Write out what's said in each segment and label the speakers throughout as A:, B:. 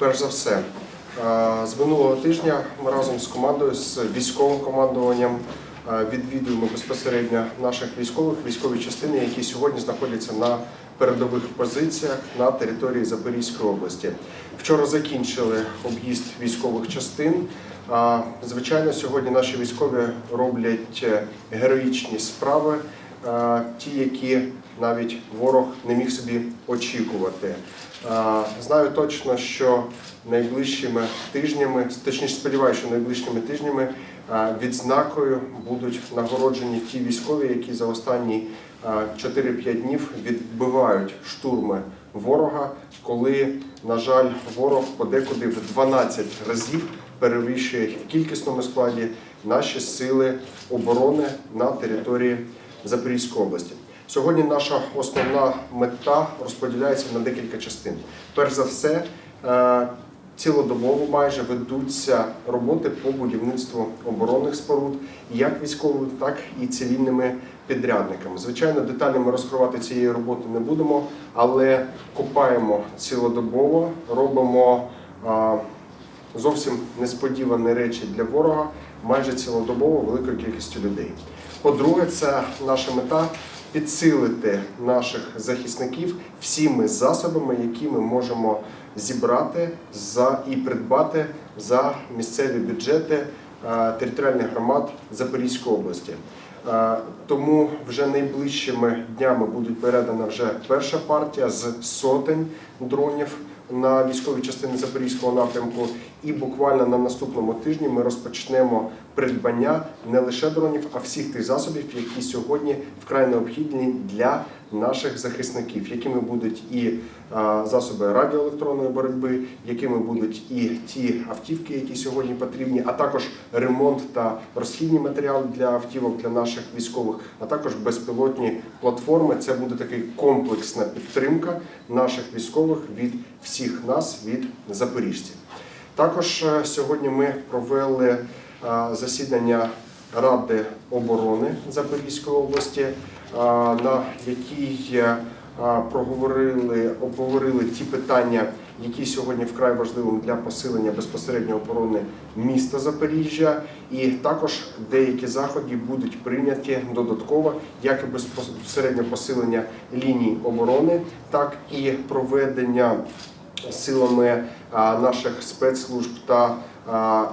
A: Перш за все, е, з минулого тижня ми разом з командою, з військовим командуванням е, відвідуємо безпосередньо наших військових, військові частини, які сьогодні знаходяться на передових позиціях на території Запорізької області. Вчора закінчили об'їзд військових частин. Е, Звичайно, сьогодні наші військові роблять героїчні справи, ті, які навіть ворог не міг собі очікувати. Знаю точно, що найближчими тижнями, точніше сподіваюся, що найближчими тижнями відзнакою будуть нагороджені ті військові, які за останні е, 4-5 днів відбивають штурми ворога, коли, на жаль, ворог подекуди в 12 разів перевищує в кількісному складі наші сили оборони на території Запорізької області. Сьогодні наша основна мета розподіляється на декілька частин. Перш за все, е, цілодобово майже ведуться роботи по будівництву оборонних споруд, як військовими, так і цивільними підрядниками. Звичайно, детально ми розкривати цієї роботи не будемо, але копаємо цілодобово, робимо е, зовсім несподівані речі для ворога майже цілодобово великою кількістю людей. По-друге, це наша мета підсилити наших захисників всіми засобами, які ми можемо зібрати за і придбати за місцеві бюджети е, територіальних громад Запорізької області. Е, Тому вже найближчими днями будуть передана вже перша партія з сотень дронів на військові частини Запорізького напрямку. І буквально на наступному тижні ми розпочнемо придбання не лише дронів, а всіх тих засобів, які сьогодні вкрай необхідні для наших захисників, якими будуть і засоби радіоелектронної боротьби, якими будуть і ті автівки, які сьогодні потрібні, а також ремонт та розхідні матеріали для автівок для наших військових, а також безпілотні платформи. Це буде такий комплексна підтримка наших військових від всіх нас, від запоріжців. Також е, сьогодні ми провели е, засідання Ради оборони Запорізької області, е, на якій проговорили, обговорили ті питання, які сьогодні вкрай важливими для посилення безпосередньо оборони міста Запоріжжя, і також деякі заходи будуть прийняті додатково, як і безпосередньо посилення ліній оборони, так і проведення силами наших спецслужб та а,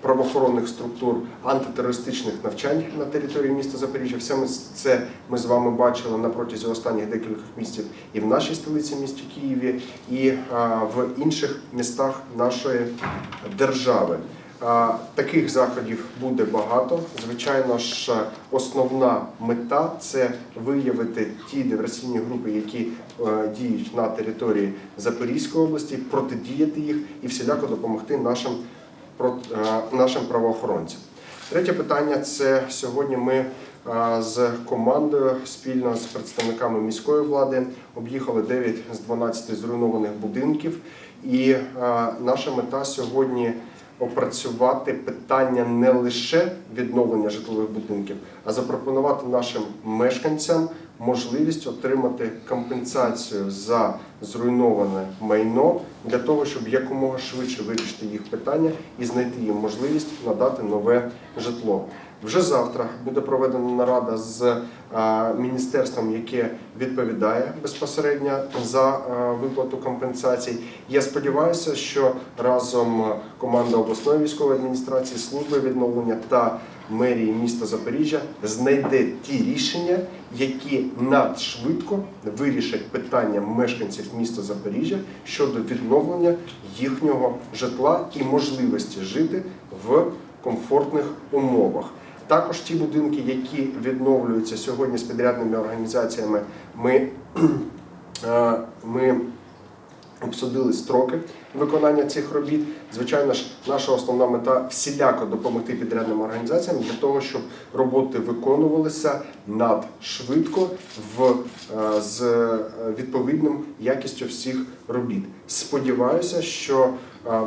A: правоохоронних структур антитерористичних навчань на території міста Запоріжжя. Все ми це ми з вами бачили на протязі останніх декількох місяців і в нашій столиці, місті Києві, і в інших містах нашої держави. Таких заходів буде багато. Звичайно ж, основна мета це виявити ті диверсійні групи, які е, діють на території Запорізької області, протидіяти їх і всіляко допомогти нашим, е, нашим правоохоронцям. Третє питання це сьогодні ми е, з командою спільно з представниками міської влади об'їхали 9 з 12 зруйнованих будинків. І е, наша мета сьогодні опрацювати питання не лише відновлення житлових будинків, а запропонувати нашим мешканцям можливість отримати компенсацію за зруйноване майно для того, щоб якомога швидше вирішити їх питання і знайти їм можливість надати нове житло. Вже завтра буде проведена нарада з е, міністерством, яке відповідає безпосередньо за е, виплату компенсацій. Я сподіваюся, що разом команда обласної військової адміністрації, служби відновлення та мерії міста Запоріжжя знайде ті рішення, які надшвидко вирішать питання мешканців міста Запоріжжя щодо відновлення їхнього житла і можливості жити в комфортних умовах. Також ті будинки, які відновлюються сьогодні з підрядними організаціями, ми, е, ми обсудили строки виконання цих робіт. Звичайно ж, наша основна мета всіляко допомогти підрядним організаціям для того, щоб роботи виконувалися надшвидко в, е, з е, відповідним якістю всіх робіт. Сподіваюся, що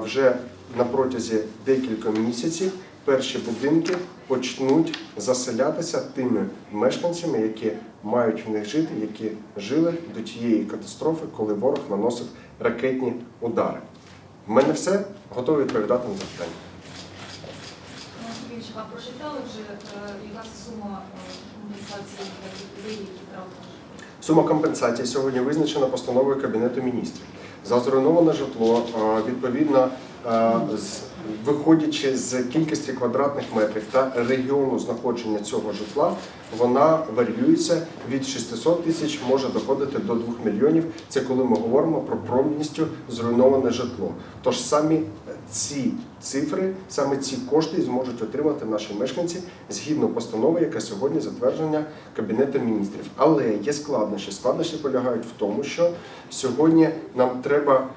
A: вже на протязі декілька місяців перші будинки почнуть заселятися тими мешканцями, які мають в них жити, які жили до тієї катастрофи, коли ворог наносив ракетні удари. В мене все готовий відповідати на запитання.
B: А прочитали вже, е, яка сума е, компенсації для тих людей, які?
A: Сума компенсації сьогодні визначена постановою Кабінету міністрів. За зруйноване житло, е, відповідно, з- виходячи з кількості квадратних метрів та регіону знаходження цього житла, вона варіюється від 600 тисяч, може доходити до 2 мільйонів. Це коли ми говоримо про повністю зруйноване житло. Тож самі ці цифри, саме ці кошти зможуть отримати наші мешканці згідно постанови, яка сьогодні затверджена Кабінетом міністрів. Але є складнощі. Складнощі полягають в тому, що сьогодні нам треба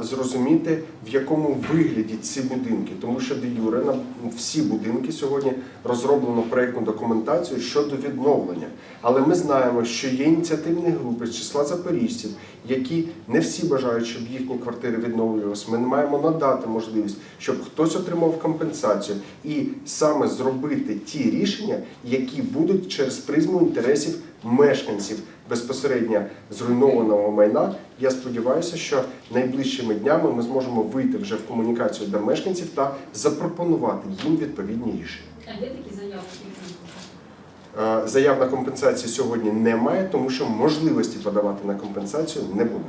A: зрозуміти, в якому вигляді ці будинки, тому що де юре нам всі будинки сьогодні розроблено проєктну документацію щодо відновлення. Але ми знаємо, що є ініціативні групи з числа запоріжців, які не всі бажають, щоб їхні квартири відновлювалися. Ми не маємо надати можливість, щоб хтось отримав компенсацію і саме зробити ті рішення, які будуть через призму інтересів мешканців безпосередньо зруйнованого майна. Я сподіваюся, що найближчими днями ми зможемо вийти вже в комунікацію до мешканців та запропонувати їм відповідні рішення.
B: А є такі заяви?
A: Е, Заяв на компенсацію сьогодні немає, тому що можливості подавати на компенсацію не було.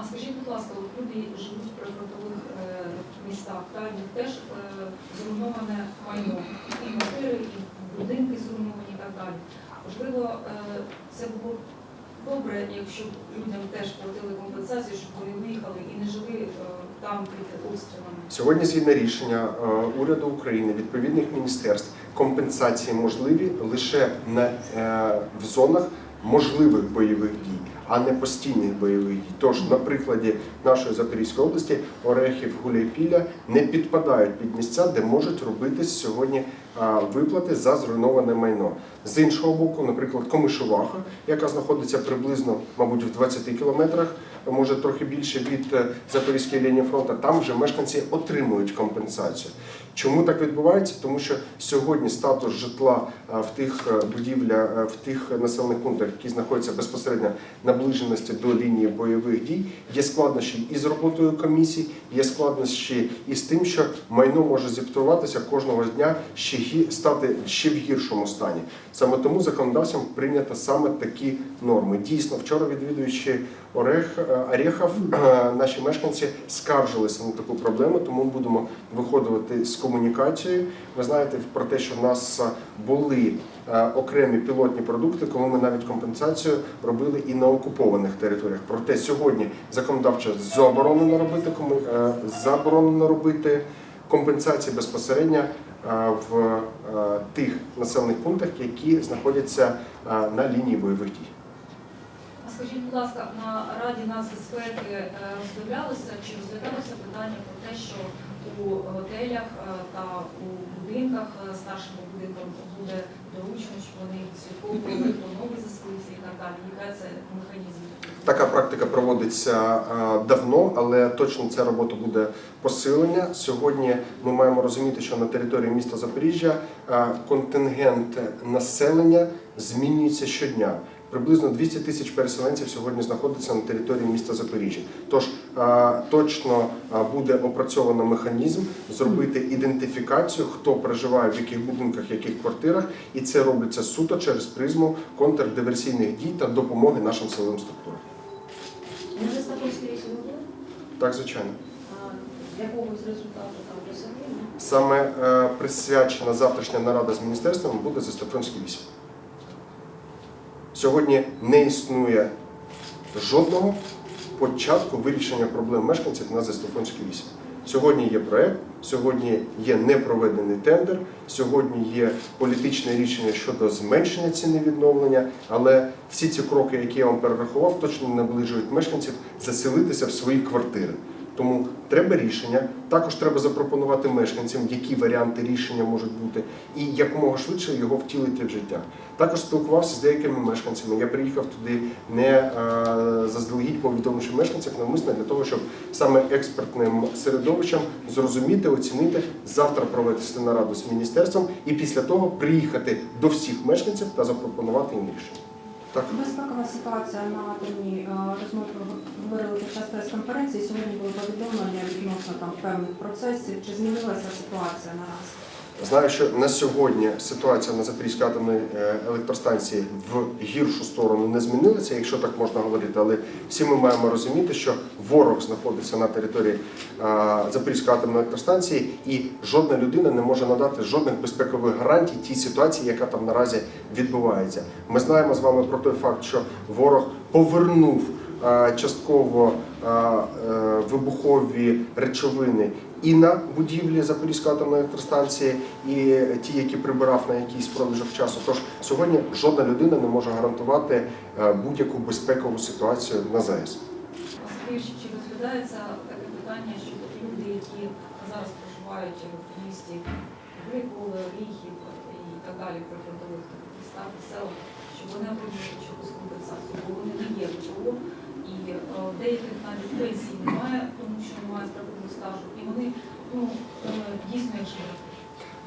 B: А скажіть, будь ласка, от люди живуть в прифронтових е, містах, та них теж е, зруйноване майно, і квартири, і будинки зруйновані і так далі. Можливо, е, це було добре, якщо б людям теж платили компенсацію, щоб вони виїхали і не жили е, там під обстрілами.
A: Сьогодні, згідно рішення е, уряду України, відповідних міністерств, компенсації можливі лише на, в зонах можливих бойових дій, а не постійних бойових дій. Тож, на прикладі нашої Запорізької області, Орехів, Гуляйпілля не підпадають під місця, де можуть робитись сьогодні виплати за зруйноване майно. З іншого боку, наприклад, Комишуваха, яка знаходиться приблизно, мабуть, в 20 кілометрах, може трохи більше від е, Запорізької лінії фронту, там вже мешканці отримують компенсацію. Чому так відбувається? Тому що сьогодні статус житла е, в тих е, будівлях, е, в тих населених пунктах, які знаходяться безпосередньо наближеності до лінії бойових дій, є складнощі і з роботою комісій, є складнощі і з тим, що майно може зіпсуватися кожного дня ще стати ще в гіршому стані. Саме тому законодавцям прийнято саме такі норми. Дійсно, вчора відвідуючи Орех Орехов, наші мешканці скаржилися на таку проблему, тому будемо виходити з комунікацією. Ви знаєте про те, що в нас е, були е, окремі пілотні продукти, коли ми навіть компенсацію робили і на окупованих територіях. Проте сьогодні законодавчо заборонено робити е, заборонено робити компенсації безпосередньо в тих населених пунктах, які знаходяться на лінії бойових дій.
B: Скажіть, будь ласка, на Раді нацбезпеки роздивлялися чи розглядалося питання про те, що у готелях е, та у будинках е, старшим будинкам буде доручено, щоб вони відслідковували, хто новий заселився і так далі. Яка це механізм?
A: Така практика проводиться е, давно, але точно ця робота буде посилення. Сьогодні ми маємо розуміти, що на території міста Запоріжжя контингент населення змінюється щодня. Приблизно 200 тисяч переселенців сьогодні знаходяться на території міста Запоріжжя. Тож е, точно е, буде опрацьовано механізм зробити ідентифікацію, хто проживає в яких будинках, яких квартирах, і це робиться суто через призму контрдиверсійних дій та допомоги нашим силовим структурам. Так, звичайно.
C: Якогось результату там досягли?
A: Саме е, присвячена завтрашня нарада з міністерством буде за Стефанський 8. Сьогодні не існує жодного початку вирішення проблем мешканців на Застафонській 8. Сьогодні є проект, сьогодні є непроведений тендер, сьогодні є політичне рішення щодо зменшення ціни відновлення, але всі ці кроки, які я вам перерахував, точно не наближують мешканців заселитися в свої квартири. Тому треба рішення. Також треба запропонувати мешканцям, які варіанти рішення можуть бути, і якомога швидше його втілити в життя. Також спілкувався з деякими мешканцями. Я приїхав туди не е, заздалегідь повідомивши мешканців навмисно для того, щоб саме експертним середовищем зрозуміти, оцінити завтра провести нараду з міністерством і після того приїхати до всіх мешканців та запропонувати їм рішення. Так.
D: Безпекова ситуація на атомній е, розмови говорили під час прес-конференції. Сьогодні було повідомлення відносно там певних процесів. Чи змінилася ситуація наразі?
A: Знаю, що на сьогодні ситуація на Запорізькій атомній е, електростанції в гіршу сторону не змінилася, якщо так можна говорити. Але всі ми маємо розуміти, що ворог знаходиться на території е, Запорізької атомної електростанції, і жодна людина не може надати жодних безпекових гарантій тій ситуації, яка там наразі відбувається. Ми знаємо з вами про той факт, що ворог повернув е, частково вибухові речовини і на будівлі Запорізької атомної електростанції, і ті, які прибирав на якийсь проміжок часу. Тож сьогодні жодна людина не може гарантувати е, будь-яку безпекову ситуацію на ЗАЕС.
B: Сергій, чи розглядається таке питання, що люди, які зараз проживають в місті Гриколи, Оріхів і так далі, прифронтових містах селах, щоб вони отримали якусь компенсацію, бо вони не є ВЧО, і е, деяких навіть пенсій немає, тому що немає страхового стажу, і вони ну, е, дійсно як.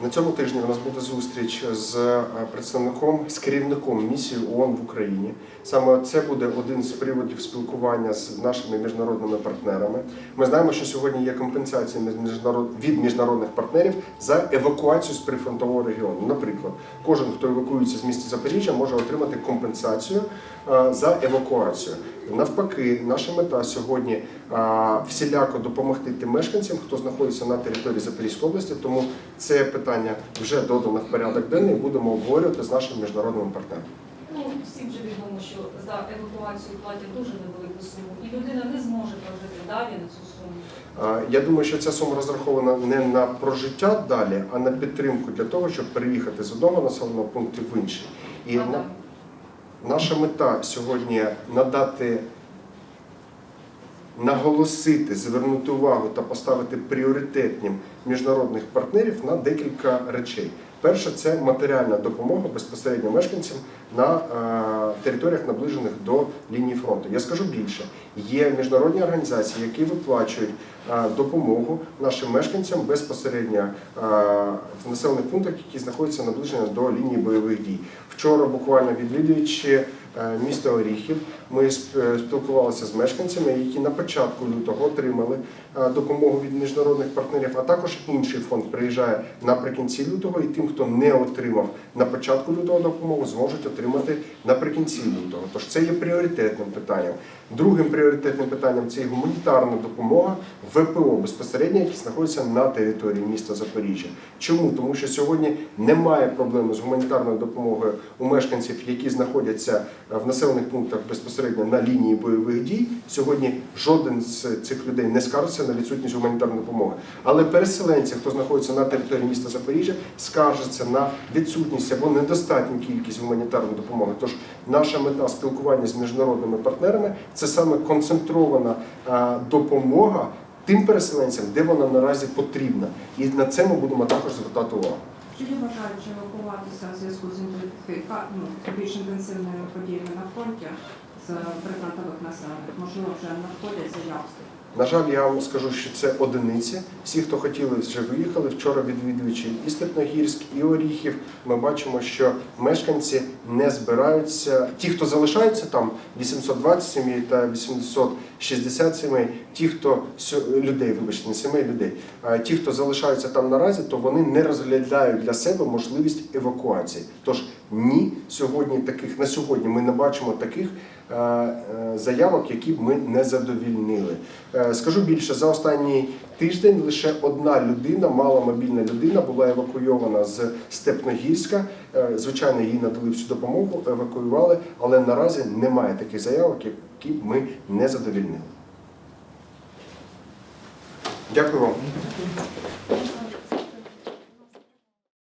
A: На цьому тижні у нас буде зустріч з е, представником, з керівником місії ООН в Україні. Саме це буде один з приводів спілкування з нашими міжнародними партнерами. Ми знаємо, що сьогодні є компенсація від міжнародних партнерів за евакуацію з прифронтового регіону. Наприклад, кожен, хто евакуюється з міста Запоріжжя, може отримати компенсацію е, за евакуацію. Навпаки, наша мета сьогодні всіляко допомогти тим мешканцям, хто знаходиться на території Запорізької області. Тому це питання вже додано в порядок денний. Будемо обговорювати з нашими міжнародними партнерами.
B: Ну, всім вже відомо, що за евакуацію платять дуже невелику суму, і людина не зможе прожити далі на цю суму.
A: Я думаю, що ця сума розрахована не на прожиття далі, а на підтримку для того, щоб переїхати з одного населеного пункту в інший. І
B: А
A: на-
B: далі?
A: Наша мета сьогодні надати, наголосити, звернути увагу та поставити пріоритетним міжнародних партнерів на декілька речей. Перше це матеріальна допомога безпосередньо мешканцям на е, територіях, наближених до лінії фронту. Я скажу більше: є міжнародні організації, які виплачують е, допомогу нашим мешканцям безпосередньо е, в населених пунктах, які знаходяться наближені до лінії бойових дій. Вчора, буквально відвідуючи місто Оріхів, ми сп- спілкувалися з мешканцями, які на початку лютого отримали допомогу від міжнародних партнерів, а також інший фонд приїжджає наприкінці лютого, і тим, хто не отримав на початку лютого допомогу, зможуть отримати наприкінці лютого. Тож це є пріоритетним питанням. Другим пріоритетним питанням це є гуманітарна допомога ВПО безпосередньо, які знаходяться на території міста Запоріжжя. Чому? Тому що сьогодні немає проблеми з гуманітарною допомогою у мешканців, які знаходяться е, в населених пунктах безпосередньо на лінії бойових дій. Сьогодні жоден з цих людей не скаржиться на відсутність гуманітарної допомоги. Але переселенці, хто знаходиться на території міста Запоріжжя, скаржаться на відсутність або недостатню кількість гуманітарної допомоги. Тож наша мета спілкування з міжнародними партнерами це саме концентрована допомога тим переселенцям, де вона наразі потрібна. І на це ми будемо також звертати увагу.
D: Чи є бажаючи евакуватися в зв'язку з ну, більш інтенсивними подіями на фронті з прифронтових населених? Можливо, вже надходять заявки?
A: На жаль, я вам скажу, що це одиниці. Всі, хто хотіли, вже виїхали. Вчора відвідувачі і Степногірськ, і Оріхів. Ми бачимо, що мешканці не збираються. Ті, хто залишаються там, 820 сімей та 860 сімей, ті, хто людей, вибачте, не сімей людей, а ті, хто залишаються там наразі, то вони не розглядають для себе можливість евакуації. Тож ні, сьогодні таких на сьогодні ми не бачимо таких е, е, заявок, які б ми не задовільнили. Е, Скажу більше, за останній тиждень лише одна людина, маломобільна людина, була евакуйована з Степногірська. Звичайно, їй надали всю допомогу, евакуювали, але наразі немає таких заявок, які б ми не задовільнили. Дякую вам.